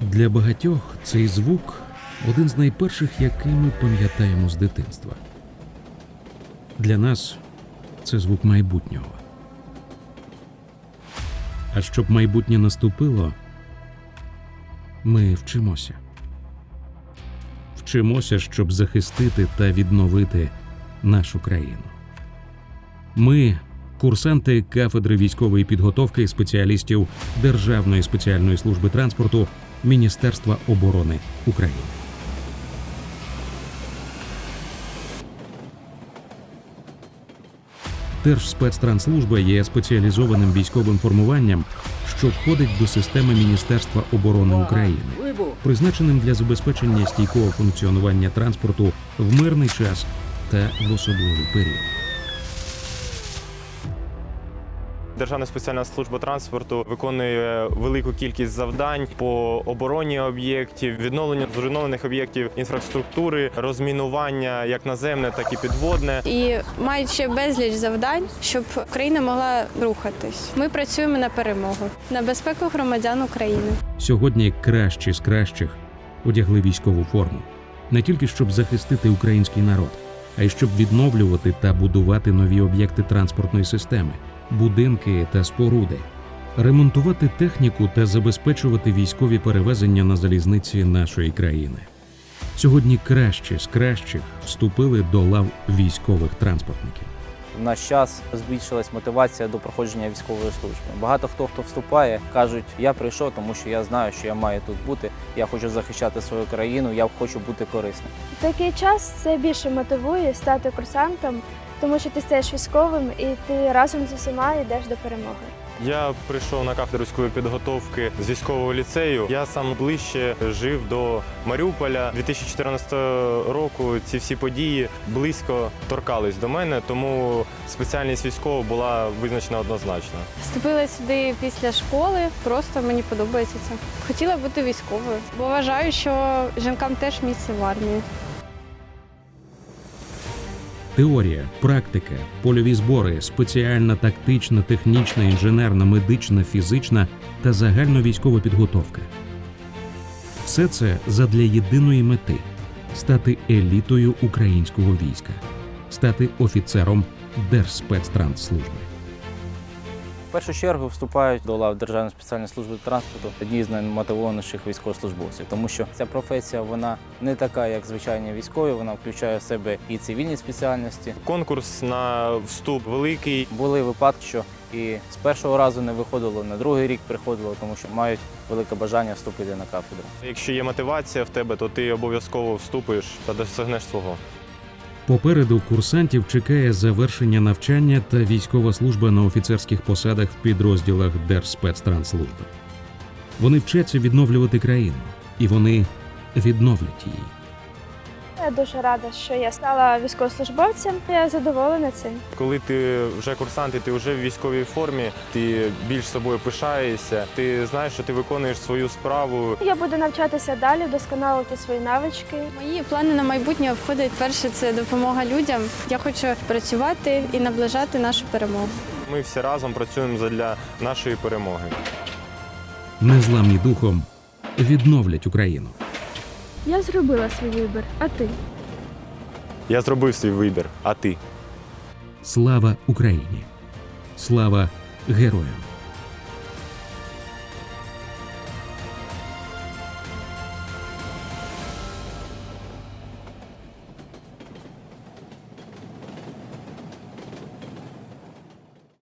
Для багатьох цей звук один з найперших, який ми пам'ятаємо з дитинства. Для нас це звук майбутнього. А щоб майбутнє наступило, ми вчимося. Вчимося, щоб захистити та відновити нашу країну. Ми курсанти кафедри військової підготовки спеціалістів Державної спеціальної служби транспорту Міністерства оборони України. Держспецтранслужба є спеціалізованим військовим формуванням, що входить до системи Міністерства оборони України, призначеним для забезпечення стійкого функціонування транспорту в мирний час та в особливий період. Державна спеціальна служба транспорту виконує велику кількість завдань по обороні об'єктів, відновленню зруйнованих об'єктів інфраструктури, розмінування як наземне, так і підводне. і мають ще безліч завдань, щоб Україна могла рухатись. Ми працюємо на перемогу, на безпеку громадян України. Сьогодні кращі з кращих одягли військову форму не тільки щоб захистити український народ, а й щоб відновлювати та будувати нові об'єкти транспортної системи, будинки та споруди, ремонтувати техніку та забезпечувати військові перевезення на залізниці нашої країни. Сьогодні кращі з кращих вступили до лав військових транспортників. В наш час збільшилась мотивація до проходження військової служби. Багато хто, хто вступає, кажуть, я прийшов, тому що я знаю, що я маю тут бути. Я хочу захищати свою країну, я хочу бути корисним. Такий час це більше мотивує стати курсантом, тому що ти стаєш військовим і ти разом з усіма йдеш до перемоги. Я прийшов на кафедру військової підготовки з військового ліцею. Я сам ближче жив до Маріуполя. 2014 року ці всі події близько торкались до мене, тому спеціальність військова була визначена однозначно. Вступила сюди після школи. Просто мені подобається це. Хотіла бути військовою, бо вважаю, що жінкам теж місце в армії. Теорія, практика, польові збори, спеціальна тактична, технічна, інженерна, медична, фізична та загальновійськова підготовка. Все це задля єдиної мети стати елітою українського війська, стати офіцером Держспецтрансслужби. Першу чергу вступають до лав Державної спеціальної служби транспорту одні з наймотивованіших військовослужбовців, тому що ця професія вона не така, як звичайні військові. Вона включає в себе і цивільні спеціальності. Конкурс на вступ великий. Були випадки, що і з першого разу не виходило, на другий рік приходило, тому що мають велике бажання вступити на кафедру. Якщо є мотивація в тебе, то ти обов'язково вступиш та досягнеш свого. Попереду курсантів чекає завершення навчання та військова служба на офіцерських посадах в підрозділах Держспецтранслужби. Вони вчаться відновлювати країну, і вони відновлять її. Я дуже рада, що я стала військовослужбовцем. Я задоволена цим. Коли ти вже курсант і ти вже в військовій формі, ти більш собою пишаєшся. Ти знаєш, що ти виконуєш свою справу. Я буду навчатися далі, вдосконалити свої навички. Мої плани на майбутнє входить перше це допомога людям. Я хочу працювати і наближати нашу перемогу. Ми всі разом працюємо для нашої перемоги. Незламні духом відновлять Україну. Я зробила свій вибір, а ти? Я зробив свій вибір, а ти? Слава Україні! Слава героям!